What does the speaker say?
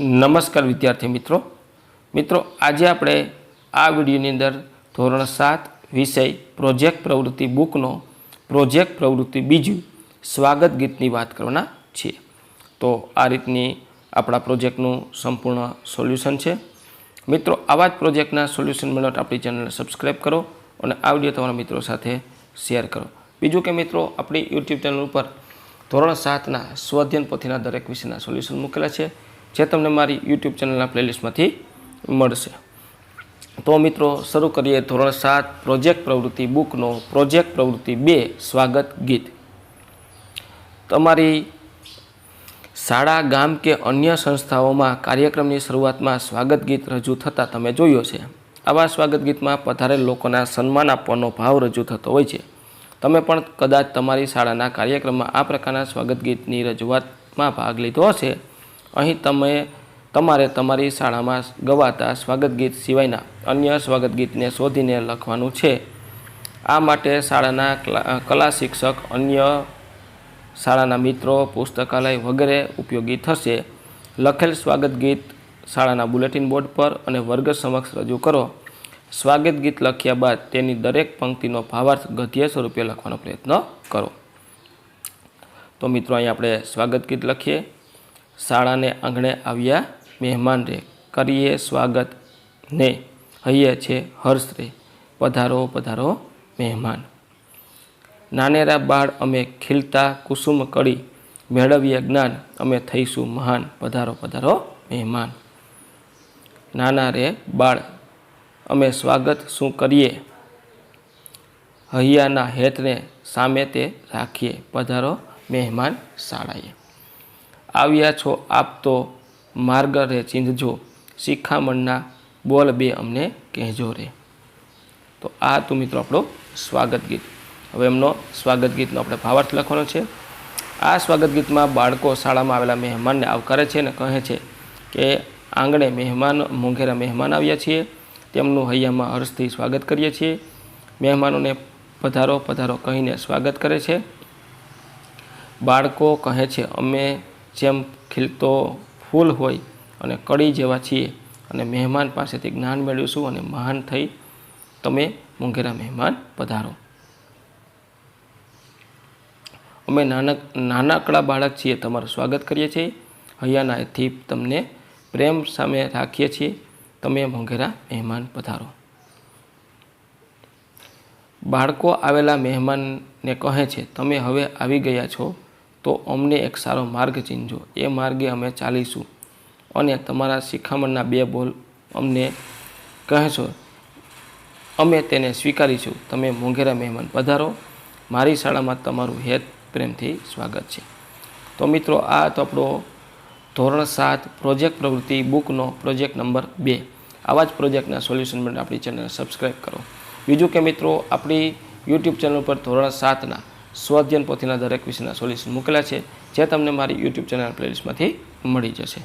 નમસ્કાર વિદ્યાર્થી મિત્રો. મિત્રો, આજે આપણે આ વિડીયોની અંદર ધોરણ સાત વિષય પ્રોજેક્ટ પ્રવૃત્તિ બુકનો પ્રોજેક્ટ પ્રવૃત્તિ બીજું સ્વાગત ગીતની વાત કરવાના છીએ. તો આ રીતની આપણા પ્રોજેક્ટનું સંપૂર્ણ સોલ્યુશન છે. મિત્રો, આવા જ પ્રોજેક્ટના સોલ્યુશન મેળવવા આપણી ચેનલને સબસ્ક્રાઈબ કરો અને આ વીડિયો તમારા મિત્રો સાથે શેર કરો. બીજું કે મિત્રો, આપણી યુટ્યુબ ચેનલ ઉપર ધોરણ સાતના સ્વઅધ્યયન પોથીના દરેક વિષયના સોલ્યુશન મૂકેલા છે. જે તમને મારી યુટ્યુબ ચેનલના પ્લેલિસ્ટમાંથી મળશે. તો મિત્રો, શરૂ કરીએ ધોરણ સાત, પ્રોજેક્ટ પ્રવૃત્તિ બુકનો પ્રોજેક્ટ પ્રવૃત્તિ બે, સ્વાગત ગીત. તમારી શાળા, ગામ કે અન્ય સંસ્થાઓમાં કાર્યક્રમની શરૂઆતમાં સ્વાગત ગીત રજૂ થતાં તમે જોયો છે આવા સ્વાગત ગીતમાં પધારેલ લોકોના સન્માન આપવાનો ભાવ રજૂ થતો હોય છે. તમે પણ કદાચ તમારી શાળાના કાર્યક્રમમાં આ પ્રકારના સ્વાગત ગીતની રજૂઆતમાં ભાગ લીધો હશે. અહીં તમે, તમારે તમારી શાળામાં ગવાતા સ્વાગત ગીત સિવાયના અન્ય સ્વાગત ગીતને શોધીને લખવાનું છે. આ માટે શાળાના કલા- શિક્ષક, અન્ય શાળાના મિત્રો, પુસ્તકાલય વગેરે ઉપયોગી થશે. લખેલ સ્વાગત ગીત શાળાના બુલેટિન બોર્ડ પર અને વર્ગ સમક્ષ રજૂ કરો. સ્વાગત ગીત લખ્યા બાદ તેની દરેક પંક્તિનો ભાવાર્થ ગધ્ય સ્વરૂપે લખવાનો પ્રયત્ન કરો. તો મિત્રો, અહીં આપણે સ્વાગત ગીત લખીએ. શાળાને આંગણે આવ્યા મહેમાન રે, કરીએ સ્વાગત ને હૈયે છે હર્ષ રે, પધારો પધારો મહેમાન. નાનેરા બાળ અમે ખીલતા કુસુમ કડી મેળવીએ જ્ઞાન, અમે થઈશું મહાન, પધારો પધારો મહેમાન. નાના રે બાળ, અમે સ્વાગત શું કરીએ? હૈયાના હેતને સામે તે રાખીએ, પધારો મહેમાન શાળાએ. આવ્યા છો, આપ તો માર્ગ રે ચીંધજો, શિખામણના બોલ બે અમને કહેજો રે. તો આ હતું મિત્રો આપણો સ્વાગત ગીત. હવે એમનો સ્વાગત ગીતનો આપણે ભાવાર્થ લખવાનો છે. આ સ્વાગત ગીતમાં બાળકો શાળામાં આવેલા મહેમાનને આવકારે છે અને કહે છે કે આંગણે મહેમાન, મોંઘેરા મહેમાન આવ્યા છીએ. તેમનું હૈયામાં હર્ષથી સ્વાગત કરીએ છીએ. મહેમાનોને પધારો પધારો કહીને સ્વાગત કરે છે. બાળકો કહે છે, અમે જેમ ખીલતો ફૂલ હોય અને કડી જેવા છીએ અને મહેમાન પાસેથી જ્ઞાન મેળવીશું અને મહાન થઈ તમે મોંઘેરા મહેમાન પધારો. અમે નાનક, નાનકડા બાળક છીએ, તમારું સ્વાગત કરીએ છીએ. હૈયાનાથી તમને પ્રેમ સામે રાખીએ છીએ. તમે મોંઘેરા મહેમાન પધારો. બાળકો આવેલા મહેમાનને કહે છે, તમે હવે આવી ગયા છો. તો અમને એક સારો માર્ગ ચીનજો એ માર્ગે અમે ચાલીશું. અને તમારા શિખામણના બે બોલ અમને કહેશો. અમે તેને સ્વીકારીશું. તમે મોંઘેરા મહેમાન પધારો. મારી શાળામાં તમારું હેત પ્રેમથી સ્વાગત છે. તો મિત્રો, આ હતો આપણો ધોરણ સાત પ્રોજેક્ટ પ્રવૃત્તિ બુકનો પ્રોજેક્ટ નંબર બે. આવા જ પ્રોજેક્ટના સોલ્યુશન માટે આપણી ચેનલને સબસ્ક્રાઈબ કરો. બીજું કે મિત્રો, આપણી યુટ્યુબ ચેનલ પર ધોરણ સાતના સ્વઅધ્યયન પોથીના દરેક વિષયના સોલ્યુશન મૂકેલા છે, જે તમને મારી યુટ્યુબ ચેનલ પ્લેલિસ્ટમાંથી મળી જશે.